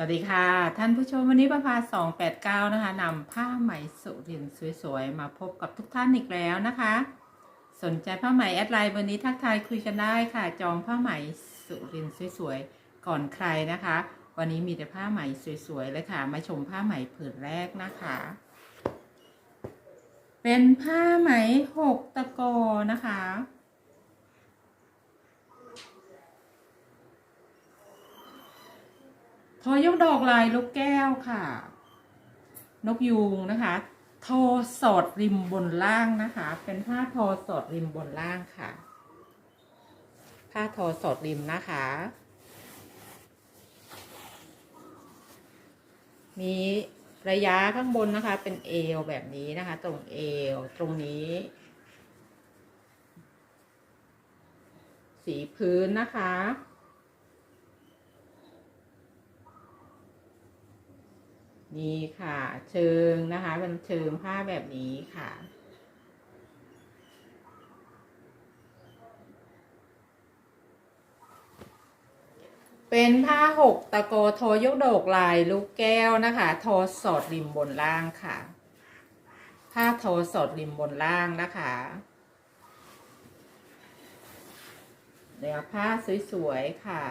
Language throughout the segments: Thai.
สวัสดีค่ะ ท่านผู้ชมวันนี้ประภา289นะคะนำผ้าไหมสุรินสวยๆ มาพบกับทุกท่านอีกแล้วนะคะ สนใจผ้าไหมแอดไลน์วันนี้ทักทายคุยกันได้ค่ะ จองผ้าไหมสุรินสวยๆ ก่อนใครนะคะ วันนี้มีแต่ผ้าไหมสวยๆเลยค่ะ มาชมผ้าไหมผืนแรกนะคะ เป็นผ้าไหมหกตะกอนะคะ ทอ ยกดอกลายลูกแก้วค่ะ นกยูงนะคะ โทสอดริมบนล่างนะคะ เป็นผ้าทอสอดริมบนล่างค่ะ ผ้าทอสอดริมนะคะ มีระยะข้างบนนะคะ เป็นเอวแบบนี้นะคะ ตรงเอวตรงนี้ สีพื้นนะคะ นี่ค่ะ เชิงนะคะเป็นเชิงผ้าแบบนี้ค่ะ เป็นผ้าหกตะโกโทยกดกลายลูกแก้วนะคะโทสอดริมบนล่างค่ะ ผ้าโทสอดริมบนล่างนะคะเดี๋ยวผ้าสวยๆค่ะ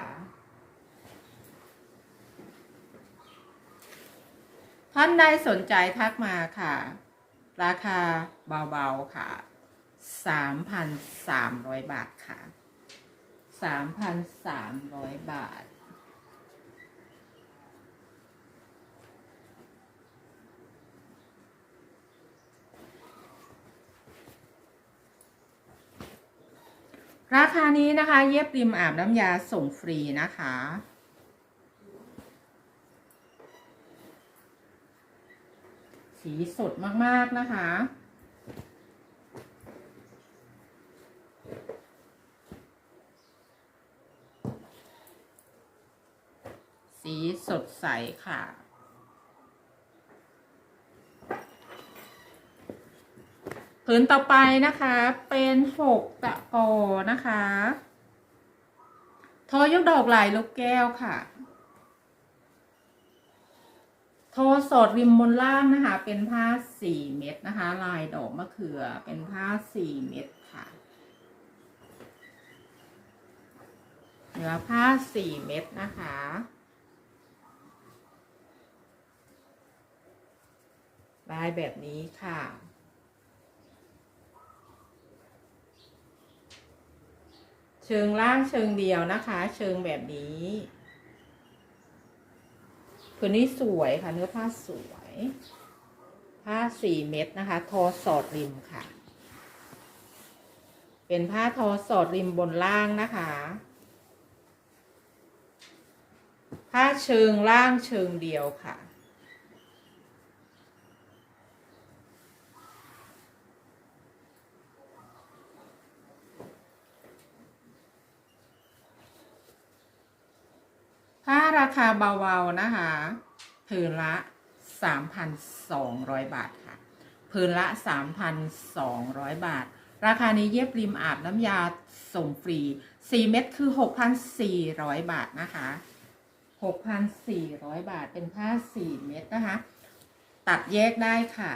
ท่านใดสนใจทักมาค่ะ ราคาเบาๆค่ะ 3,300 บาทค่ะ 3,300 บาท ราคานี้นะคะ เย็บริมอาบน้ำยาส่งฟรีนะคะ สีสดมากๆนะคะ สีสดใสค่ะผืนต่อไปนะคะเป็นหกตะกอนะคะ ทอยกดอกลายลูกแก้วค่ะ โทสอดริมบนล่างนะคะ เป็นผ้าสี่เม็ดนะคะ ลายดอกมะเขือเป็นผ้าสี่เม็ดค่ะเนื้อผ้าสี่เม็ดนะคะลายแบบนี้ค่ะเชิงล่างเชิงเดียวนะคะ เชิงแบบนี้ ผืนนี้สวยค่ะ เนื้อผ้าสวย ผ้าสี่เม็ดนะคะ ทอสอดริมค่ะ เป็นผ้าทอสอดริมบนล่างนะคะ ผ้าเชิงล่างเชิงเดียวค่ะ ผ้าราคาเบาๆนะคะผืนละ 3,200 บาทค่ะผืนละ 3,200 บาท ราคานี้เย็บริมอาบน้ำยาส่งฟรี 4 เม็ดคือ 6,400 บาทนะคะ 6,400 บาทเป็นผ้า 4 เม็ดนะคะ ตัดแยกได้ค่ะ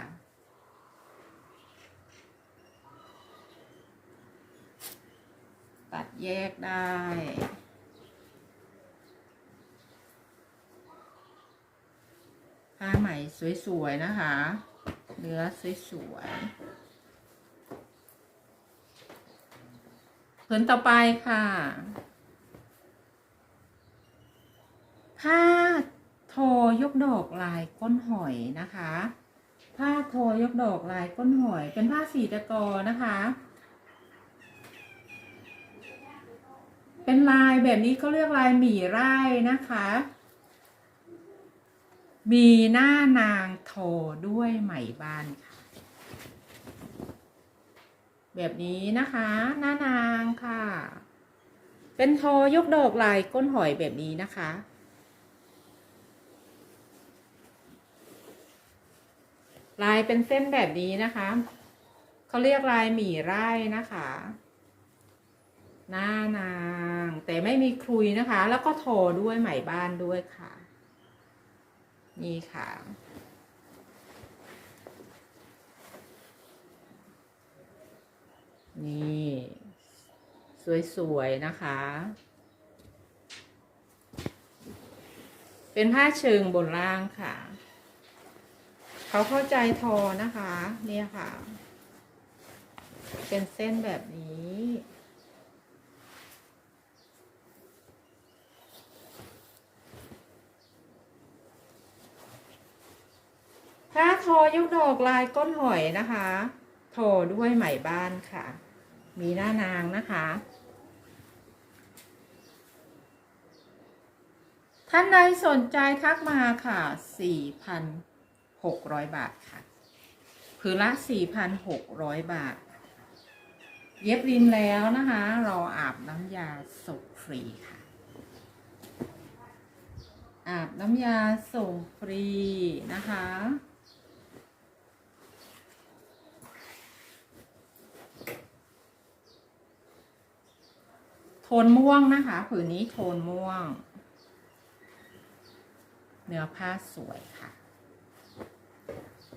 ตัดแยกได้ ผ้าไหม่สวยๆนะคะ เนื้อสวยๆผืนต่อไปค่ะ ผ้าโทยกดอกลายก้นหอยนะคะ ผ้าโทยกดอกลายก้นหอย เป็นผ้าสีตะกอนะคะ เป็นลายแบบนี้เขาเรียกลายหมี่ไร่นะคะ มีหน้านางโทด้วยไหมบ้านค่ะ แบบนี้นะคะ หน้านางค่ะ เป็นโทยกดอกลายก้นหอยแบบนี้นะคะ ลายเป็นเส้นแบบนี้นะคะเขาเรียกลายหมี่ไร่นะคะ หน้านาง แต่ไม่มีคลุยนะคะ แล้วก็โทด้วยไหมบ้านด้วยค่ะ นี่ค่ะ นี่ สวยๆ นะคะ เป็นผ้าเชิงบนล่างค่ะ เขาเข้าใจทอนะคะ เนี่ยค่ะ เป็นเส้นแบบนี้ ผ้าทอ ยกดอกลายก้นหอยนะคะทอด้วยไหมบ้านค่ะ มีหน้านางนะคะ ท่านใดสนใจทักมาค่ะ 4,600 บาทค่ะผืนละ 4,600 บาท เย็บรินแล้วนะคะเราอาบน้ำยาส่งฟรีค่ะ อาบน้ำยาส่งฟรีนะคะ นม่วงนะคะ ผืนนี้โทนม่วง เนื้อผ้าสวยค่ะ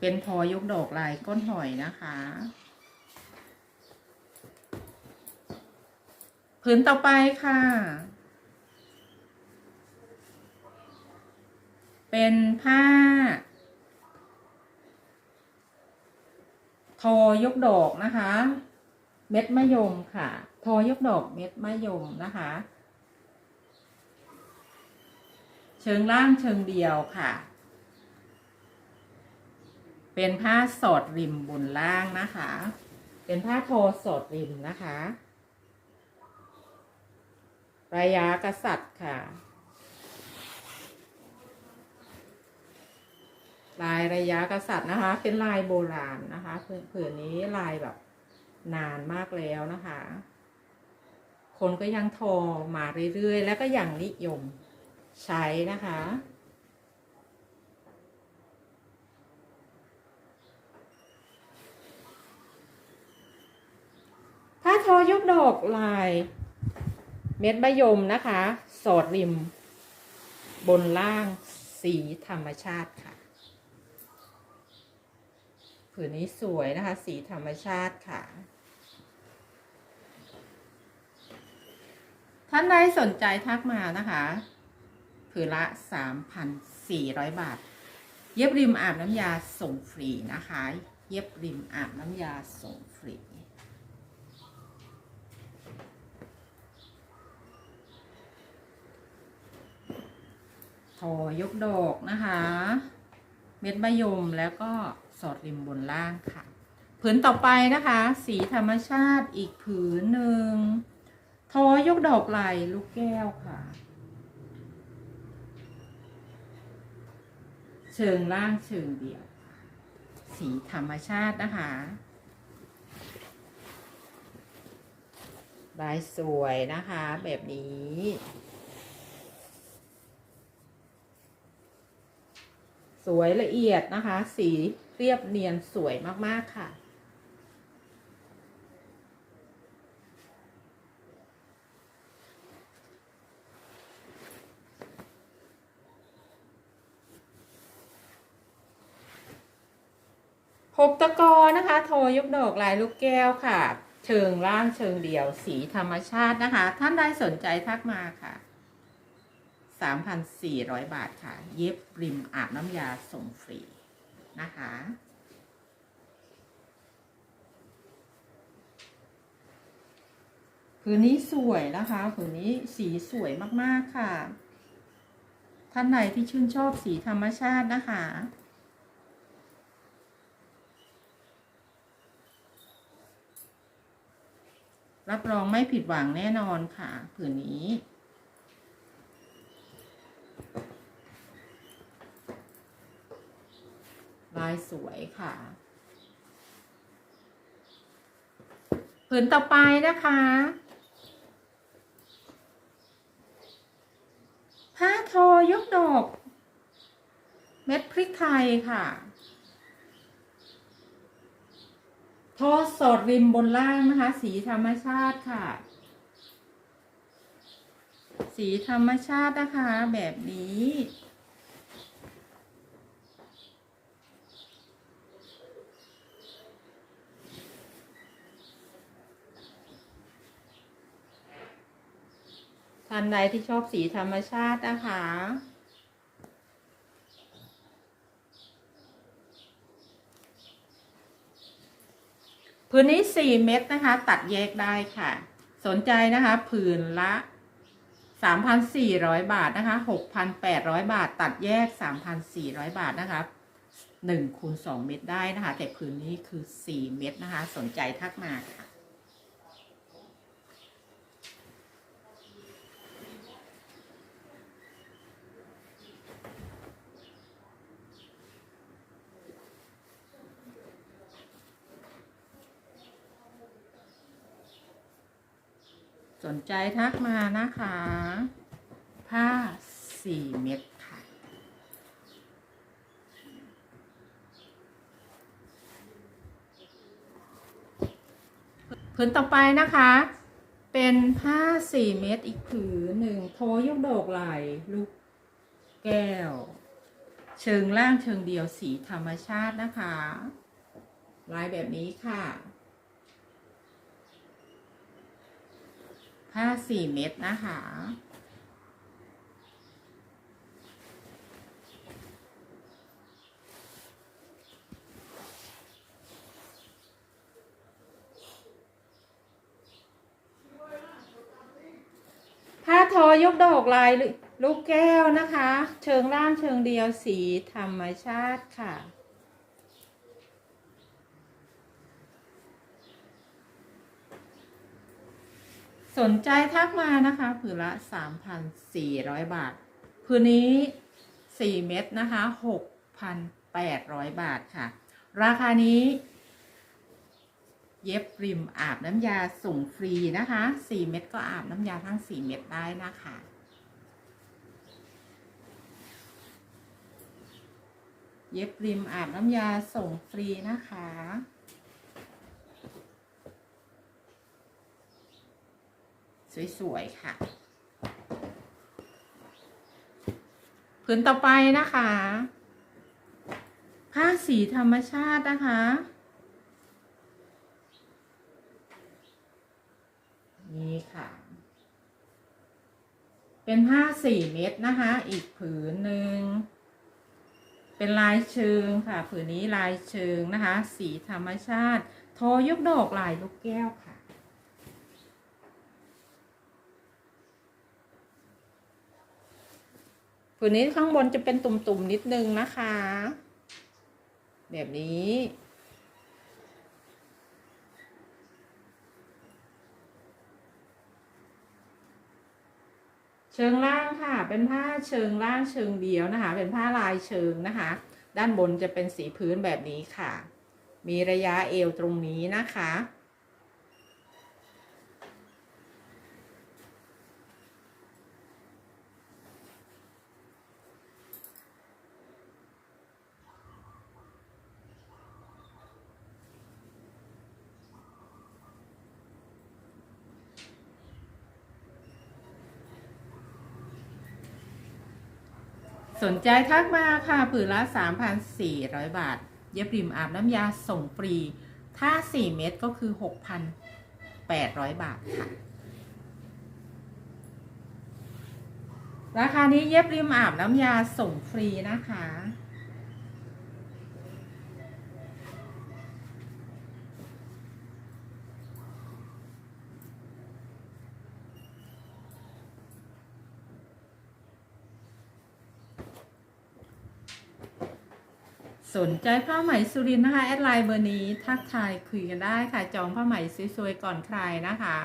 เป็นพอยกดอกลายก้นหอยนะคะ ผืนต่อไปค่ะ เป็นผ้า ทอยกดอกนะคะ เม็ดมะยมค่ะ ทอยกดอกเม็ดมะยมนะคะ เชิงล่างเชิงเดียวค่ะ เป็นผ้าสอดริมบนล่างนะคะ เป็นผ้าโทอสอดริมนะคะระยะกษัตริย์ค่ะ ลายระยะกษัตริย์นะคะ เป็นลายโบราณนะคะผืนผืนนี้ลายแบบนานมากแล้วนะคะ คนก็ยังทอมาเรื่อยๆ แล้วก็ยังนิยมใช้นะคะ ผ้าทอยกดอกลาย เม็ดมะยมนะคะ สอดริม บนล่างสีธรรมชาติค่ะ ผืนนี้สวยนะคะ สีธรรมชาติค่ะ ท่านใดสนใจทักมานะคะผืนละ 3,400 บาท เย็บริมอาบน้ำยาส่งฟรีนะคะ เย็บริมอาบน้ำยาส่งฟรีทอยกดอกนะคะ เม็ดมะยมแล้วก็สอดริมบนล่างค่ะ ผืนต่อไปนะคะ สีธรรมชาติอีกผืนหนึ่ง ทอยกดอกลายลูกแก้วค่ะ เชิงล่างเชิงเดียว สีธรรมชาตินะคะลายสวยนะคะ แบบนี้ สวยละเอียดนะคะ สีเรียบเนียนสวยมาก ๆ ค่ะ หกตะกอนะคะ โทยกดอกลายลูกแก้วค่ะ เชิงล่างเชิงเดี่ยวสีธรรมชาตินะคะ ท่านใดสนใจทักมาค่ะ 3,400 บาทค่ะ เย็บริมอาบน้ำยาส่งฟรีนะคะผืนนี้สวยนะคะผืนนี้สีสวยมากๆค่ะ ท่านไหนที่ชื่นชอบสีธรรมชาตินะคะ รับรองไม่ผิดหวังแน่นอนค่ะ ผืนนี้ ลายสวยค่ะ ผืนต่อไปนะคะ ผ้าทอยกดอก เม็ดพริกไทยค่ะ ข้อสอดริมบนล่างนะคะ สีธรรมชาติค่ะ สีธรรมชาตินะคะ แบบนี้ท่านใดที่ชอบสีธรรมชาตินะคะ ผืนนี้4เม็ดนะคะ ตัดแยกได้ค่ะ สนใจนะคะ ผืนละ3,400บาทนะคะ6,800บาท ตัดแยก3,400บาทนะคะ1คูณ2เม็ดได้นะคะ แต่ผืนนี้คือ4เม็ดนะคะ สนใจทักมาค่ะ นใจทักมานะคะ ผ้า4เม็ดค่ะ ผืนต่อไปนะคะ เป็นผ้า4เม็ดอีกผืนหนึ่งโทยกดอกไหลลูกแก้ว เชิงล่างเชิงเดียวสีธรรมชาตินะคะ ลายแบบนี้ค่ะ ผ้าสี่เม็ดนะคะ ผ้าทอยกดอกลายลูกแก้วนะคะ เชิงล่างเชิงเดียวสีธรรมชาติค่ะ สนใจทักมานะคะผืนละ 3,400 บาทผืนนี้ 4 เม็ดนะคะ 6,800 บาทค่ะ ราคานี้ เย็บริมอาบน้ำยาส่งฟรีนะคะ 4 เม็ดก็อาบน้ำยาทั้ง 4 เม็ดได้นะคะเย็บริมอาบน้ำยาส่งฟรีนะคะ สวยๆค่ะผืนต่อไปนะคะ ผ้าสีธรรมชาตินะคะ นี่ค่ะ เป็นผ้าสี่เม็ดนะคะ อีกผืนหนึ่ง เป็นลายเชิงค่ะ ผืนนี้ลายเชิงนะคะ สีธรรมชาติทอยกดอกลายลูกแก้วค่ะ ผืนนี้ข้างบนจะเป็นตุ่มๆนิดนึงนะคะ แบบนี้เชิงล่างค่ะ เป็นผ้าเชิงล่างเชิงเดียวนะคะ เป็นผ้าลายเชิงนะคะ ด้านบนจะเป็นสีพื้นแบบนี้ค่ะ มีระยะเอวตรงนี้นะคะ สนใจทักมาค่ะผืนละ 3,400 บาท เย็บริมอาบน้ำยาส่งฟรี ถ้า 4 เม็ดก็คือ 6,800 บาทค่ะ ราคานี้เย็บริมอาบน้ำยาส่งฟรีนะคะ สนใจผ้าไหมสุรินทร์นะคะแอดไลน์เบอร์นี้ทักทายคุยกันได้ค่ะ จองผ้าไหมสวยๆก่อนใครนะคะ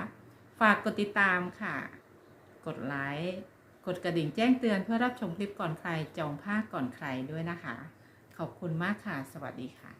ฝากกดติดตามค่ะ กดไลค์กดกระดิ่งแจ้งเตือนเพื่อรับชมคลิปก่อนใครจองผ้าก่อนใครด้วยนะคะ ขอบคุณมากค่ะ สวัสดีค่ะ